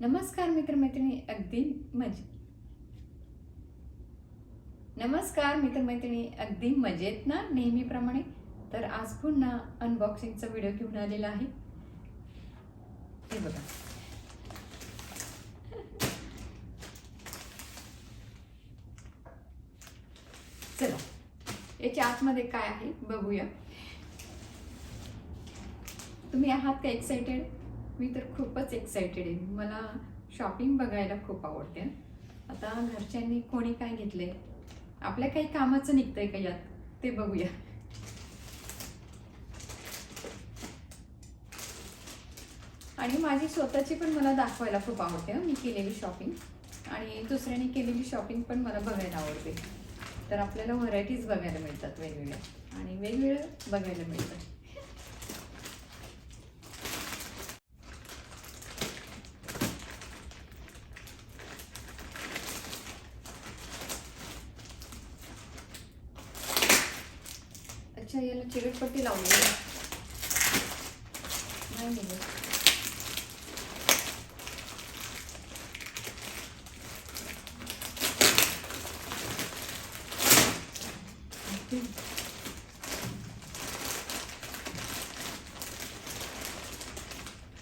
नमस्कार मित्रमैत्रिणी अगदी मजे नमस्कार मित्रमैत्रिणी अगदी मजेत ना नेहमीप्रमाणे? तर आज पुन्हा अनबॉक्सिंगचा व्हिडिओ घेऊन आलेला आहे. हे बघा. चला याच्या आतमध्ये काय आहे बघूया. तुम्ही आहात का एक्साइटेड मी तर खूपच एक्साइटेड आहे. मला शॉपिंग बघायला खूप आवडते. आता घरच्यांनी कोणी काय घेतलंय? आपल्या काही कामाचं निघतंय का यात? ते बघूया. आणि माझी स्वतःची पण मला दाखवायला खूप आवडते मी केलेली शॉपिंग आणि दुसऱ्याने केलेली शॉपिंग पण मला बघायला आवडते. तर आपल्याला व्हरायटीज बघायला मिळतात वेगवेगळ्या. आणि वेगवेगळं बघायला मिळतं. अच्छा याला चिकटपट्टी लावली नाही निघत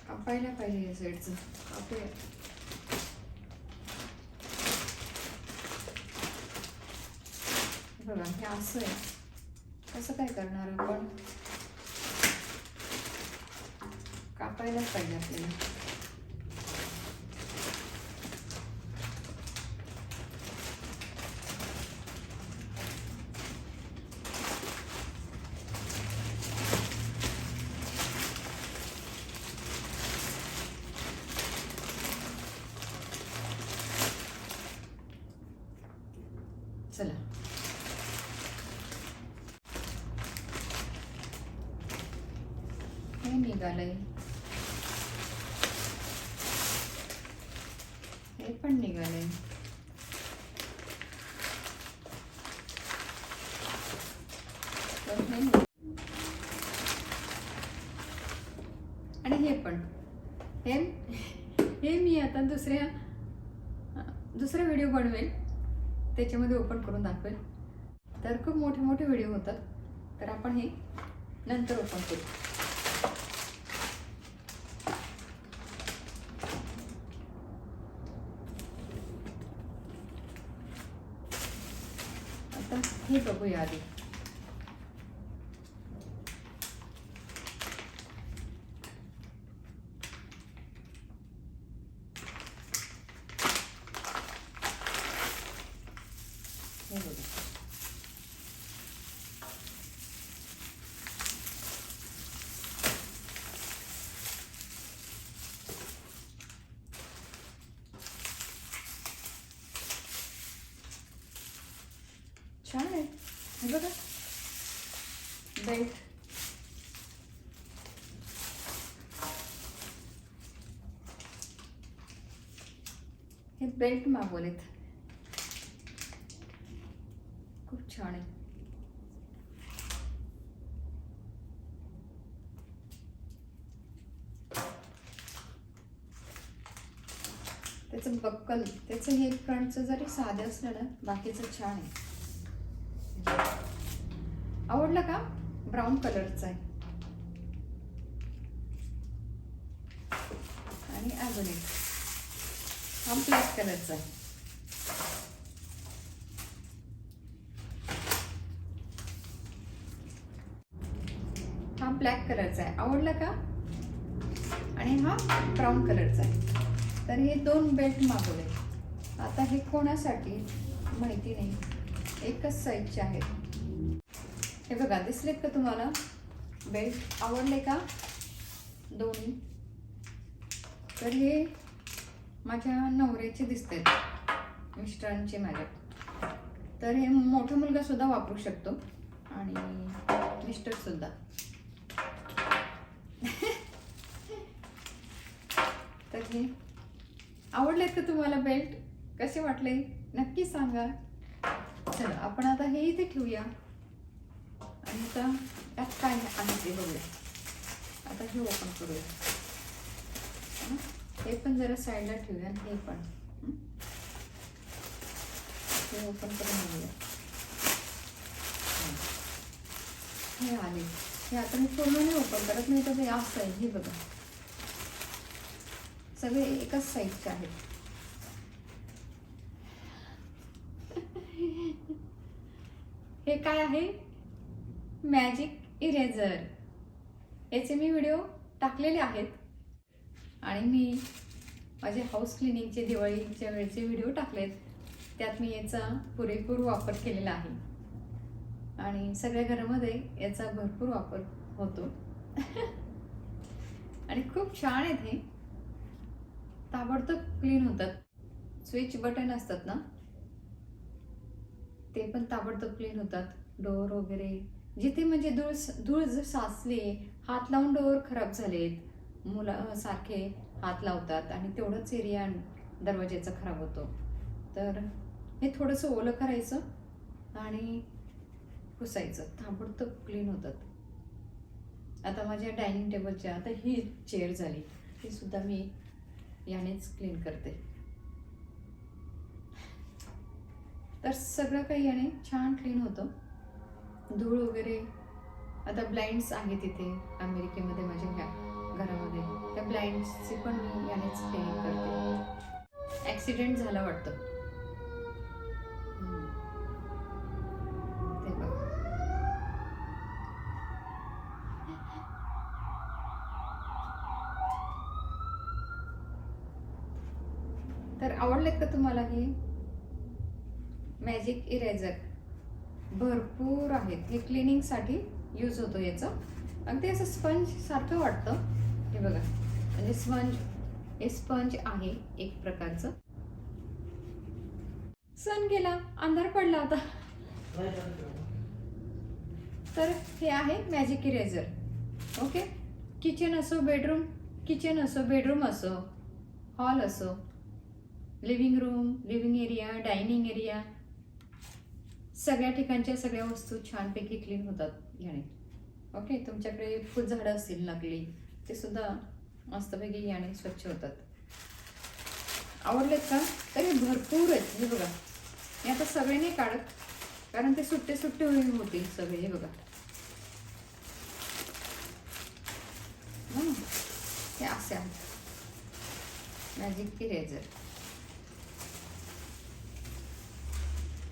कापायला पाहिजे या साईडचं. कापूया. बघा हे असं आहे. असं काय करणार आपण? कापायलाच पाहिजे आपल्याला चला हे निघालंय. हे पण निघालंय. आणि हे पण. हे हे मी आता दुसऱ्या दुसरा व्हिडिओ बनवेल. त्याच्यामध्ये ओपन करून दाखवेल. तर खूप मोठे मोठे व्हिडिओ होतात. तर आपण हे नंतर ओपन करू. आता हे बघूया आधी हे बघा छान आहे हे बघा. बेल्ट हे बेल्ट मागवलेत. खूप छान आहे. त्याचं बक्कल त्याचं हे फ्रंटचं जरी साधं असलं ना बाकीचं छान आहे. आवडलं का? ब्राऊन कलरचा आहे. आणि अजून एक. हा ब्लॅक कलरचा आहे. हा ब्लॅक कलरचा आहे. आवडला का? आणि हा ब्राऊन कलरचा आहे. तर हे दोन बेल्ट मागवले. आता हे कोणासाठी? माहिती नाही. एकच साईजचे आहेत. हे बघा दिसलेत का तुम्हाला? बेल्ट आवडले का? दोन्ही. तर हे माझ्या नवऱ्याचे दिसतात मिस्टरांचे माझ्या. तर हे मोठा मुलगा सुद्धा वापरू शकतो आणि मिस्टर सुद्धा. तर हे. आवडलेत का तुम्हाला बेल्ट? कसे वाटले? नक्की सांगा. चला आपण आता हे इथे ठेवूया. आणि आता त्यात काय आहे ते बघूया आता हे ओपन करूया हं? हे पण जरा साईडला ठेवूया आणि हे पण हे ओपन करून घेऊया हे आले हे आता मी पूर्ण नाही ओपन करत नाही तर ते असं आहे हे बघा सगळे एकाच साईजचे आहेत हे काय आहे मॅजिक इरेझर. याचे मी व्हिडिओ टाकलेले आहेत. आणि मी माझे हाऊस क्लिनिंगचे दिवाळीच्या वेळचे व्हिडिओ टाकलेत. त्यात मी याचा पुरेपूर वापर केलेला आहे. आणि सगळ्या घरामध्ये याचा भरपूर वापर होतो. आणि खूप छान आहेत हे. ताबडतोब क्लीन होतात. स्विच बटन असतात ना? ते पण ताबडतोब क्लीन होतात. डोअर वगैरे जिथे म्हणजे धूळ धूळ जर साचली हात लावून डोअर खराब झालेत मुलं सारखे हात लावतात आणि तेवढंच एरिया दरवाज्याचा खराब होतो. तर हे थोडंसं ओलं करायचं आणि पुसायचं. ताबडतोब क्लीन होतात. आता माझ्या डायनिंग टेबलच्या आता ही चेअर झाली. ही सुद्धा मी यानेच क्लीन करते. तर सगळं काही याने छान क्लीन होतं. धूळ वगैरे. आता ब्लाइंड्स आहेत तिथे अमेरिकेमध्ये माझ्या ह्या घरामध्ये. त्या ब्लाइंड्सची पण मी यानेच क्लिनिंग करते. ॲक्सिडेंट झाला वाटतं. ते बघ. तर आवडलेत का तुम्हाला हे? मॅजिक इरेझर भरपूर आहेत. हे क्लिनिंगसाठी यूज होतो याचं. अगदी ते असं स्पंज सारखं वाटतं. हे बघा. म्हणजे स्पंज हे स्पंज आहे एक प्रकारचं. सन गेला. अंधार पडला आता. तर हे आहे मॅजिक इरेझर ओके किचन असो बेडरूम किचन असो बेडरूम असो हॉल असो living room living area dining area सगळ्या ठिकाणच्या सगळ्या वस्तू छानपैकी क्लीन होतात याने ओके तुमच्याकडे फुलझाडं असतील लागली ते सुद्धा मस्तपैकी याने स्वच्छ होतात. आवडलेत का? तरी भरपूर आहेत हे बघा. मी आता सगळे नाही काढत कारण ते सुट्टे सुट्टे होईल होतील सगळे हे बघा. हे असे आहेत. मॅजिक इरेझर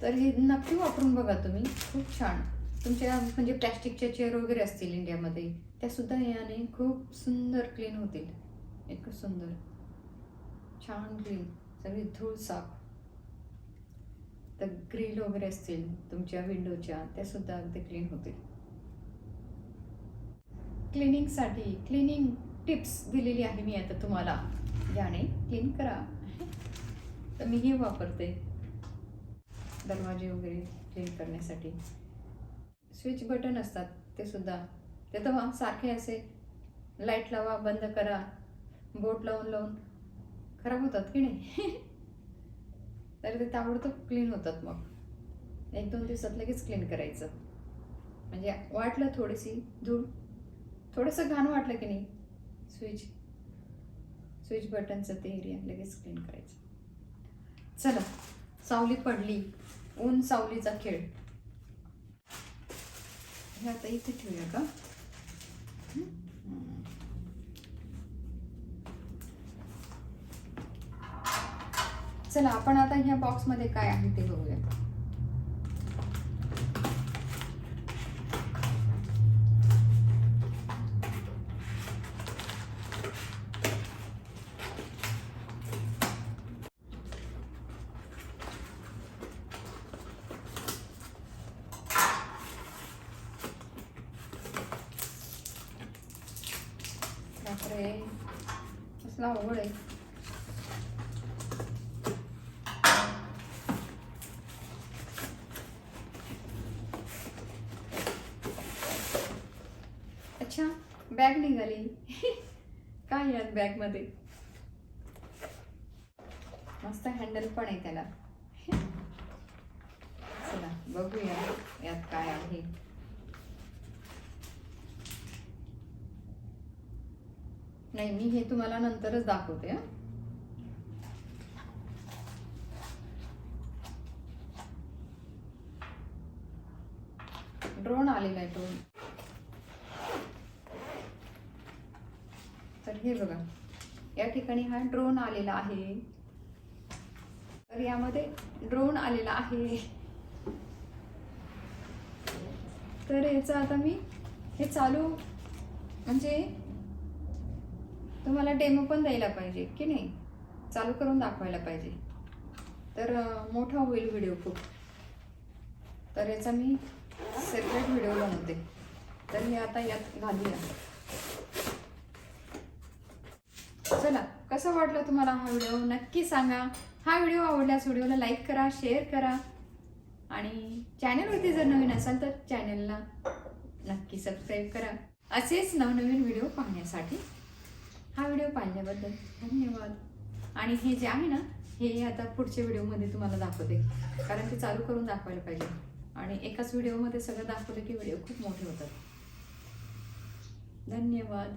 तर हे नक्की वापरून बघा तुम्ही. खूप छान. तुमच्या म्हणजे प्लॅस्टिकच्या चेअर वगैरे असतील इंडियामध्ये त्यासुद्धा याने खूप सुंदर क्लीन होतील. इतकं सुंदर. छान क्लीन सगळी धूळ साफ. तर ग्रिल वगैरे असतील तुमच्या विंडोच्या त्यासुद्धा अगदी क्लीन होतील. क्लिनिंगसाठी क्लिनिंग टिप्स दिलेली आहे मी आता तुम्हाला. याने क्लीन करा. तर मी हे वापरते. दरवाजे वगैरे क्लीन करण्यासाठी. स्विच बटन असतात ते सुद्धा. ते तर मग सारखे असे. लाइट लावा बंद करा. बोट लावून लावून. खराब होतात की नाही? तर ते ताबडतोब क्लीन होतात मग. एक दोन दिवसात लगेच क्लीन करायचं. म्हणजे वाटलं थोडीशी धूळ. थोडंसं घाण वाटलं की नाही? स्विच स्विच बटनचं ते एरिया लगेच क्लीन करायचं. चला सावली पडली. ऊन सावलीचा खेळ. हे आता इथे ठेवूया का? चला आपण आता ह्या बॉक्समध्ये काय आहे ते बघूया. बापरे कसला अवघड आहे अच्छा बॅग निघाली. काय यात बॅगमध्ये? मस्त हँडल पण आहे त्याला. चला बघूया यात काय आहे. नाही मी हे तुम्हाला नंतरच दाखवते हा. ड्रोन आलेला आहे ड्रोन तर हे बघा या ठिकाणी हा ड्रोन आलेला आहे. तर यामध्ये ड्रोन आलेला आहे. तर याचा आता मी हे चालू म्हणजे तुम्हाला डेमो पण द्यायला पाहिजे की नाही? चालू करून दाखवायला पाहिजे. तर मोठा होईल व्हिडिओ खूप. तर याचा मी सेपरेट व्हिडिओ बनवते. तर हे आता यात घालूया. चला कसं वाटलं तुम्हाला हा व्हिडिओ नक्की सांगा. हा व्हिडिओ आवडल्यास व्हिडिओला लाईक करा शेअर करा. आणि चॅनलवरती जर नवीन असाल तर चॅनलला नक्की सबस्क्राईब करा. असेच नवनवीन व्हिडिओ पाहण्यासाठी. हा व्हिडिओ पाहिल्याबद्दल धन्यवाद. आणि हे जे आहे ना हे आता पुढच्या व्हिडिओमध्ये तुम्हाला दाखवते. कारण ते चालू करून दाखवायला पाहिजे. आणि एकाच व्हिडिओमध्ये सगळं दाखवलं की व्हिडिओ खूप मोठे होतात. धन्यवाद.